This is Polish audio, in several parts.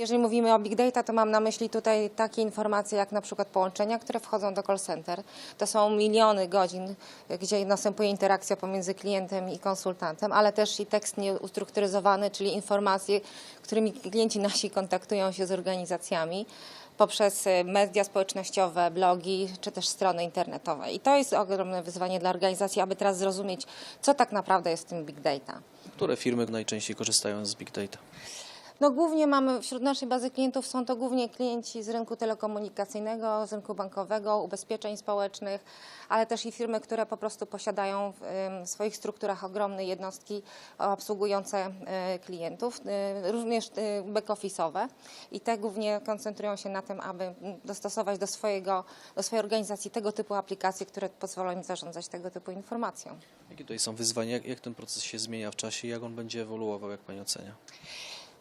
Jeżeli mówimy o big data, to mam na myśli tutaj takie informacje jak na przykład połączenia, które wchodzą do call center. To są miliony godzin, gdzie następuje interakcja pomiędzy klientem i konsultantem, ale też i tekst nieustrukturyzowany, czyli informacje, którymi klienci nasi kontaktują się z organizacjami poprzez e, media społecznościowe, blogi czy też strony internetowe. I to jest ogromne wyzwanie dla organizacji, aby teraz zrozumieć, co tak naprawdę jest tym big data. Które firmy najczęściej korzystają z Big Data? No głównie mamy wśród naszej bazy klientów są to głównie klienci z rynku telekomunikacyjnego, z rynku bankowego, ubezpieczeń społecznych, ale też i firmy, które po prostu posiadają w swoich strukturach ogromne jednostki obsługujące e, klientów, e, również e, back-office'owe i te głównie koncentrują się na tym, aby dostosować do, swojego, do swojej organizacji tego typu aplikacje, które pozwolą im zarządzać tego typu informacją. Jakie tutaj są wyzwania? Jak, jak ten proces się zmienia w czasie jak on będzie ewoluował, jak Pani ocenia?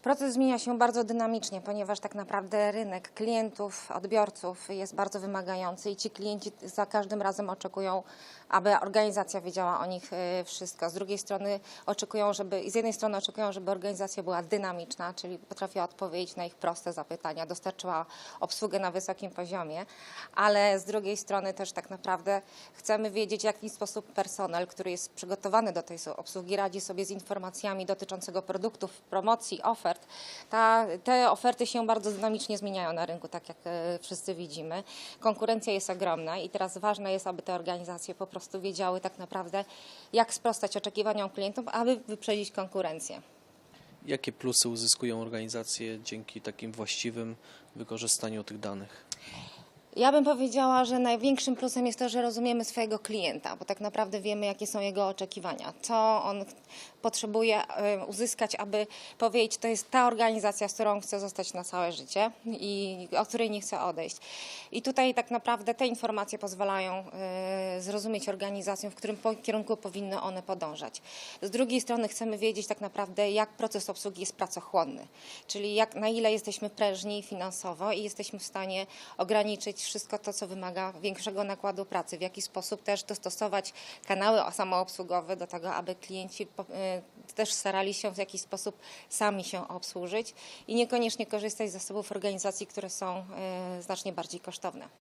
Proces zmienia się bardzo dynamicznie, ponieważ tak naprawdę rynek klientów, odbiorców jest bardzo wymagający i ci klienci za każdym razem oczekują, aby organizacja wiedziała o nich e, wszystko. Z drugiej strony oczekują, żeby, z jednej strony oczekują, żeby organizacja była dynamiczna, czyli potrafiła odpowiedzieć na ich proste zapytania, dostarczyła obsługę na wysokim poziomie, ale z drugiej strony też tak naprawdę chcemy wiedzieć, w jaki sposób personel, który jest przygotowany do tej obsługi, radzi sobie z informacjami dotyczącego produktów, promocji, ofert. Ta, te oferty się bardzo dynamicznie zmieniają na rynku, tak jak e, wszyscy widzimy. Konkurencja jest ogromna i teraz ważne jest, aby te organizacje po prostu wiedziały tak naprawdę, jak sprostać oczekiwaniom klientów, aby wyprzedzić konkurencję. Jakie plusy uzyskują organizacje dzięki takim właściwym wykorzystaniu tych danych? Ja bym powiedziała, że największym plusem jest to, że rozumiemy swojego klienta, bo tak naprawdę wiemy, jakie są jego oczekiwania, co on potrzebuje uzyskać, aby powiedzieć, to jest ta organizacja, z którą chce zostać na całe życie i od której nie chce odejść. I tutaj tak naprawdę te informacje pozwalają e, zrozumieć organizację, w którym kierunku powinny one podążać. Z drugiej strony chcemy wiedzieć tak naprawdę, jak proces obsługi jest pracochłonny, czyli jak, na ile jesteśmy prężni finansowo i jesteśmy w stanie ograniczyć wszystko to, co wymaga większego nakładu pracy, w jaki sposób też dostosować kanały samoobsługowe do tego, aby klienci e, też starali się w jakiś sposób sami się obsłużyć i niekoniecznie korzystać z zasobów organizacji, które są e, znacznie bardziej kosztowne.